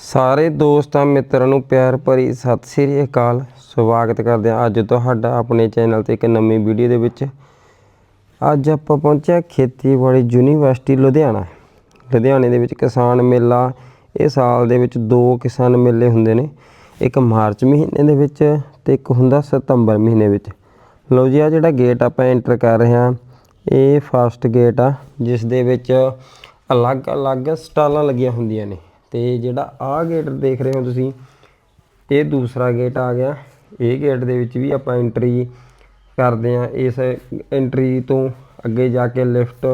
ਸਾਰੇ ਦੋਸਤਾਂ, ਮਿੱਤਰਾਂ ਨੂੰ ਪਿਆਰ ਭਰੀ ਸਤਿ ਸ੍ਰੀ ਅਕਾਲ। ਸਵਾਗਤ ਕਰਦੇ ਹਾਂ ਅੱਜ ਤੁਹਾਡਾ ਆਪਣੇ ਚੈਨਲ ਤੇ ਇੱਕ ਨਵੀਂ ਵੀਡੀਓ ਦੇ ਵਿੱਚ। ਅੱਜ ਆਪਾਂ ਪਹੁੰਚਿਆ ਖੇਤੀਬਾੜੀ ਯੂਨੀਵਰਸਿਟੀ ਲੁਧਿਆਣਾ। ਲੁਧਿਆਣੇ ਦੇ ਵਿੱਚ ਕਿਸਾਨ ਮੇਲਾ, ਇਹ ਸਾਲ ਦੇ ਵਿੱਚ ਦੋ ਕਿਸਾਨ ਮੇਲੇ ਹੁੰਦੇ ਨੇ। ਇੱਕ ਮਾਰਚ ਮਹੀਨੇ ਦੇ ਵਿੱਚ ਤੇ ਇੱਕ ਹੁੰਦਾ ਸਤੰਬਰ ਮਹੀਨੇ ਵਿੱਚ। ਲਓ ਜੀ ਆ ਜਿਹੜਾ ਗੇਟ ਆਪਾਂ ਐਂਟਰ ਕਰ ਰਹੇ ਹਾਂ, ਇਹ ਫਸਟ ਗੇਟ ਆ, ਜਿਸ ਦੇ ਵਿੱਚ ਅਲੱਗ-ਅਲੱਗ ਸਟਾਲਾਂ ਲੱਗੀਆਂ ਹੁੰਦੀਆਂ ਨੇ। ਤੇ ਜਿਹੜਾ ਆਹ ਗੇਟ ਦੇਖ ਰਹੇ ਹੋ ਤੁਸੀਂ, ਇਹ ਦੂਸਰਾ ਗੇਟ ਆ ਗਿਆ। ਇਹ ਗੇਟ ਦੇ ਵਿੱਚ ਵੀ ਆਪਾਂ ਐਂਟਰੀ ਕਰਦੇ ਆ ਇਸ ਐਂਟਰੀ ਤੋਂ ਅੱਗੇ ਜਾ ਕੇ ਲਿਫਟ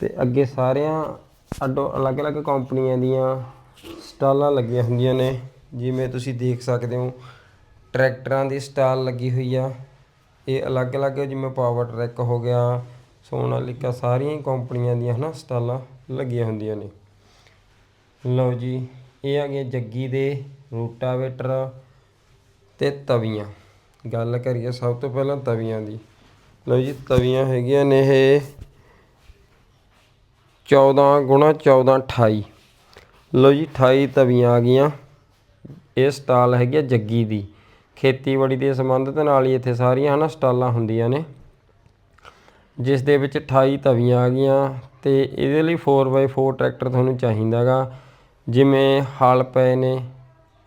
ਤੇ ਅੱਗੇ ਸਾਰਿਆਂ ਅੱਡੋ ਅਲੱਗ-ਅਲੱਗ ਕੰਪਨੀਆਂ ਦੀਆਂ ਸਟਾਲਾਂ ਲੱਗੀਆਂ ਹੁੰਦੀਆਂ ਨੇ। ਜਿਵੇਂ ਤੁਸੀਂ ਦੇਖ ਸਕਦੇ ਹੋ, ਟਰੈਕਟਰਾਂ ਦੀ ਸਟਾਲ ਲੱਗੀ ਹੋਈ ਆ। ਇਹ ਅਲੱਗ-ਅਲੱਗ ਜਿਵੇਂ ਪਾਵਰ ਟਰੈਕ ਹੋ ਗਿਆ, ਸੋਨਾਲੀਕਾ ਸਾਰੀਆਂ ਹੀ ਕੰਪਨੀਆਂ ਦੀਆਂ ਹਨਾ, ਸਟਾਲਾਂ ਲੱਗੀਆਂ ਹੁੰਦੀਆਂ ਨੇ। ਲਓ ਜੀ, ਇਹ ਆ ਗਏ ਜੱਗੀ ਦੇ ਰੂਟਾਵੇਟਰ ਤੇ ਤਵੀਆਂ। ਗੱਲ ਕਰੀਏ ਸਭ ਤੋਂ ਪਹਿਲਾਂ ਤਵੀਆਂ ਦੀ। ਲਓ ਜੀ, ਤਵੀਆਂ ਹੈਗੀਆਂ ਨੇ ਇਹ 14 ਗੁਣਾ 14 28 ਲਓ ਜੀ 28 ਤਵੀਆਂ ਆ ਗਈਆਂ। ਇਹ ਸਟਾਲ ਹੈਗੀ ਆ ਜੱਗੀ ਦੀ। ਖੇਤੀਬਾੜੀ ਦੇ ਸੰਬੰਧਿਤ ਨਾਲ ਹੀ ਇੱਥੇ ਸਾਰੀਆਂ ਹਨਾ ਸਟਾਲਾਂ ਹੁੰਦੀਆਂ ਨੇ। ਜਿਸ ਦੇ ਵਿੱਚ 28 ਤਵੀਆਂ ਆ ਗਈਆਂ ਤੇ ਇਹਦੇ ਲਈ 4x4 ਟਰੈਕਟਰ ਤੁਹਾਨੂੰ ਚਾਹੀਦਾਗਾ। ਜਿਵੇਂ ਹਲ ਪਏ ਨੇ,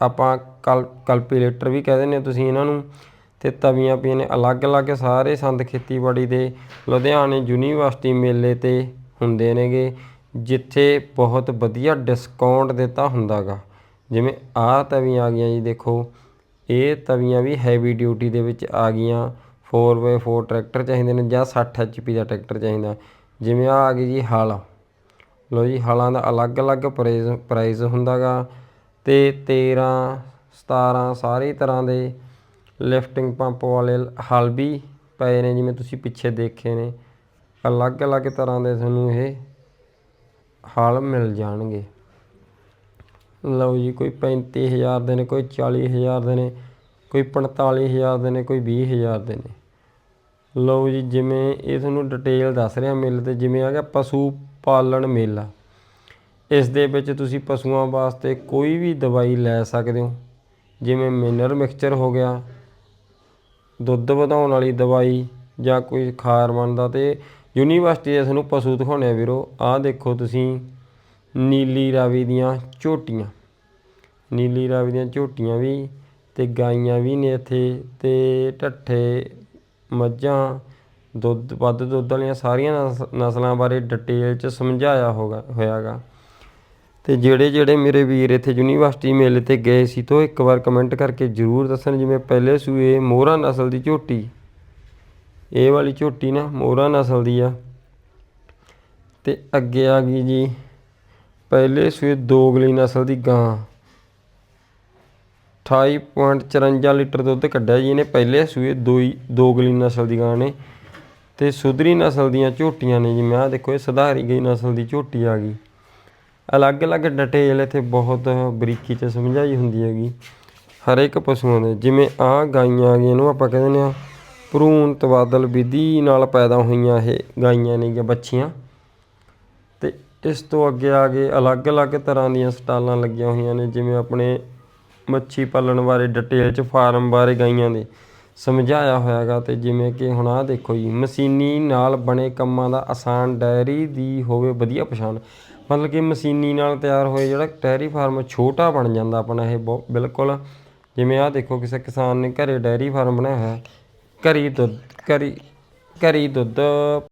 ਆਪਾਂ ਕਲ, ਕਲਪੀਲੇਟਰ ਵੀ ਕਹਿ ਦਿੰਦੇ ਤੁਸੀਂ ਇਹਨਾਂ ਨੂੰ ਅਤੇ ਤਵੀਆਂ ਪਈਆਂ ਨੇ ਅਲੱਗ-ਅਲੱਗ ਸਾਰੇ ਸੰਦ ਖੇਤੀਬਾੜੀ ਦੇ, ਲੁਧਿਆਣੇ ਯੂਨੀਵਰਸਿਟੀ ਮੇਲੇ ਤੇ ਹੁੰਦੇ ਨੇਗੇ, ਜਿੱਥੇ ਬਹੁਤ ਵਧੀਆ ਡਿਸਕਾਊਂਟ ਦਿੱਤਾ ਹੁੰਦਾ ਗਾ ਜਿਵੇਂ ਆਹ ਤਵੀਆਂ ਆ ਗਈਆਂ ਜੀ, ਦੇਖੋ, ਇਹ ਤਵੀਆਂ ਵੀ ਹੈਵੀ ਡਿਊਟੀ ਦੇ ਵਿੱਚ ਆ ਗਈਆਂ 4x4 ਟਰੈਕਟਰ ਚਾਹੀਦੇ ਨੇ ਜਾਂ 60 HP ਦਾ ਟਰੈਕਟਰ ਚਾਹੀਦਾ। ਜਿਵੇਂ ਆ ਆ ਗਈ ਜੀ, ਹਲ। ਲਓ ਜੀ, ਹਲਾਂ ਦਾ ਅਲੱਗ-ਅਲੱਗ ਪ੍ਰਾਈਜ਼ ਪ੍ਰਾਈਸ ਹੁੰਦਾਗਾ ਤੇ 13 17 ਸਾਰੇ ਤਰ੍ਹਾਂ ਦੇ ਲਿਫਟਿੰਗ ਪੰਪ ਵਾਲੇ ਹਲ ਵੀ ਪਏ ਨੇ, ਜਿਵੇਂ ਤੁਸੀਂ ਪਿੱਛੇ ਦੇਖੇ ਨੇ। ਅਲੱਗ-ਅਲੱਗ ਤਰ੍ਹਾਂ ਦੇ ਤੁਹਾਨੂੰ ਇਹ ਹਲ ਮਿਲ ਜਾਣਗੇ। ਲਓ ਜੀ, ਕੋਈ 35000 ਦੇ ਨੇ, ਕੋਈ 40000 ਦੇ ਨੇ, ਕੋਈ 45000 ਦੇ ਨੇ, ਕੋਈ 20000 ਦੇ ਨੇ। ਲਓ ਜੀ, ਜਿਵੇਂ ਇਹ ਤੁਹਾਨੂੰ ਡਿਟੇਲ ਦੱਸ ਰਿਹਾ ਮਿਲ ਤੇ ਜਿਵੇਂ ਆ ਗਿਆ ਪਸ਼ੂ ਪਾਲਣ ਮੇਲਾ। ਇਸ ਦੇ ਵਿੱਚ ਤੁਸੀਂ ਪਸ਼ੂਆਂ ਵਾਸਤੇ ਕੋਈ ਵੀ ਦਵਾਈ ਲੈ ਸਕਦੇ ਹੋ। ਜਿਵੇਂ ਮਿਨਰਲ ਮਿਕਸਚਰ ਹੋ ਗਿਆ, ਦੁੱਧ ਵਧਾਉਣ ਵਾਲੀ ਦਵਾਈ ਜਾਂ ਕੋਈ ਖਾਰ ਬਣਦਾ ਤੇ ਯੂਨੀਵਰਸਿਟੀ ਇਸ ਨੂੰ ਪਸ਼ੂ ਦਿਖਾਉਣੇ ਆ ਵੀਰੋ। ਆਹ ਦੇਖੋ ਤੁਸੀਂ ਨੀਲੀ ਰਾਵੀ ਦੀਆਂ ਝੋਟੀਆਂ। ਨੀਲੀ ਰਾਵੀ ਦੀਆਂ ਝੋਟੀਆਂ ਵੀ ਤੇ ਗਾਈਆਂ ਵੀ ਨੇ ਇੱਥੇ ਤੇ ਢੱਠੇ ਮੱਝਾਂ ਦੁੱਧ, ਵੱਧ ਦੁੱਧ ਵਾਲੀਆਂ ਸਾਰੀਆਂ ਨਸ- ਨਸਲਾਂ ਬਾਰੇ ਡਿਟੇਲ ਚ ਸਮਝਾਇਆ ਹੋਗਾ, ਹੋਇਆਗਾ। ਤੇ ਜਿਹੜੇ ਜਿਹੜੇ ਮੇਰੇ ਵੀਰ ਇੱਥੇ ਯੂਨੀਵਰਸਿਟੀ ਮੇਲੇ ਤੇ ਗਏ ਸੀ, ਤੋਂ ਇੱਕ ਵਾਰ ਕਮੈਂਟ ਕਰਕੇ ਜਰੂਰ ਦੱਸਣ, ਜਿਵੇਂ ਪਹਿਲੇ ਸੂਏ ਮੋਹਰਾ ਨਸਲ ਦੀ ਝੋਟੀ। ਇਹ ਵਾਲੀ ਝੋਟੀ ਨਾ ਮੋਹਰਾ ਨਸਲ ਦੀ ਆ। ਤੇ ਅੱਗੇ ਆ ਗਈ ਜੀ, ਪਹਿਲੇ ਸੂਏ ਦੋਗਲੀ ਨਸਲ ਦੀ ਗਾਂ। 28.54 ਲੀਟਰ ਦੁੱਧ ਕੱਢਿਆ ਜੀ, ਇਹਨੇ ਪਹਿਲੇ ਸੂਏ ਦੋਈ ਦੋਗਲੀ ਨਸਲ ਦੀ ਗਾਂ ਨੇ। ਤੇ ਸੁਧਰੀ ਨਸਲ ਦੀਆਂ ਝੋਟੀਆਂ ਨੇ ਜਿਵੇਂ ਆਹ ਦੇਖੋ, ਇਹ ਸੁਧਾਰੀ ਗਈ ਨਸਲ ਦੀ ਝੋਟੀ ਆ ਗਈ। ਅਲੱਗ-ਅਲੱਗ ਡਿਟੇਲ ਇੱਥੇ ਬਹੁਤ ਬਰੀਕੀ 'ਚ ਸਮਝਾਈ ਹੁੰਦੀ ਹੈਗੀ। ਹਰ ਇੱਕ ਪਸ਼ੂਆਂ ਦੇ, ਜਿਵੇਂ ਆਹ ਗਾਈਆਂ ਆ ਗਈਆਂ, ਇਹਨੂੰ ਆਪਾਂ ਕਹਿੰਦੇ ਨੇ ਆ ਭਰੂਣ ਤਬਾਦਲ ਵਿਧੀ ਨਾਲ ਪੈਦਾ ਹੋਈਆਂ ਇਹ ਗਾਈਆਂ ਨੇ ਜਾਂ ਬੱਚੀਆਂ ਤੇ ਇਸ ਤੋਂ ਅੱਗੇ ਆ ਗਏ ਅਲੱਗ-ਅਲੱਗ ਤਰ੍ਹਾਂ ਦੀਆਂ ਸਟਾਲਾਂ ਲੱਗੀਆਂ ਹੋਈਆਂ ਨੇ, ਜਿਵੇਂ ਆਪਣੇ ਮੱਛੀ ਪਾਲਣ ਬਾਰੇ ਡਿਟੇਲ ਚ, ਫਾਰਮ ਬਾਰੇ ਗਾਈਆਂ ਦੇ। ਸਮਝਾਇਆ ਹੋਇਆਗਾ ਤੇ ਜਿਵੇਂ ਕਿ ਹੁਣ ਆਹ ਦੇਖੋ ਜੀ, ਮਸ਼ੀਨੀ ਨਾਲ ਬਣੇ ਕੰਮਾਂ ਦਾ ਆਸਾਨ ਡਾਇਰੀ ਦੀ ਹੋਵੇ ਵਧੀਆ ਪਛਾਣ। ਮਤਲਬ ਕਿ ਮਸ਼ੀਨੀ ਨਾਲ ਤਿਆਰ ਹੋਏ ਜਿਹੜਾ ਡਾਇਰੀ ਫਾਰਮ ਛੋਟਾ ਬਣ ਜਾਂਦਾ ਆਪਣਾ ਇਹ ਬਹੁ- ਬਿਲਕੁਲ। ਜਿਵੇਂ ਆਹ ਦੇਖੋ ਕਿਸੇ ਕਿਸਾਨ ਨੇ ਘਰੇ ਡਾਇਰੀ ਫਾਰਮ ਬਣਾਇਆ ਹੋਇਆ, ਘਰੀ ਦੁੱਧ, ਘਰੀ ਘਰੀ ਦੁੱਧ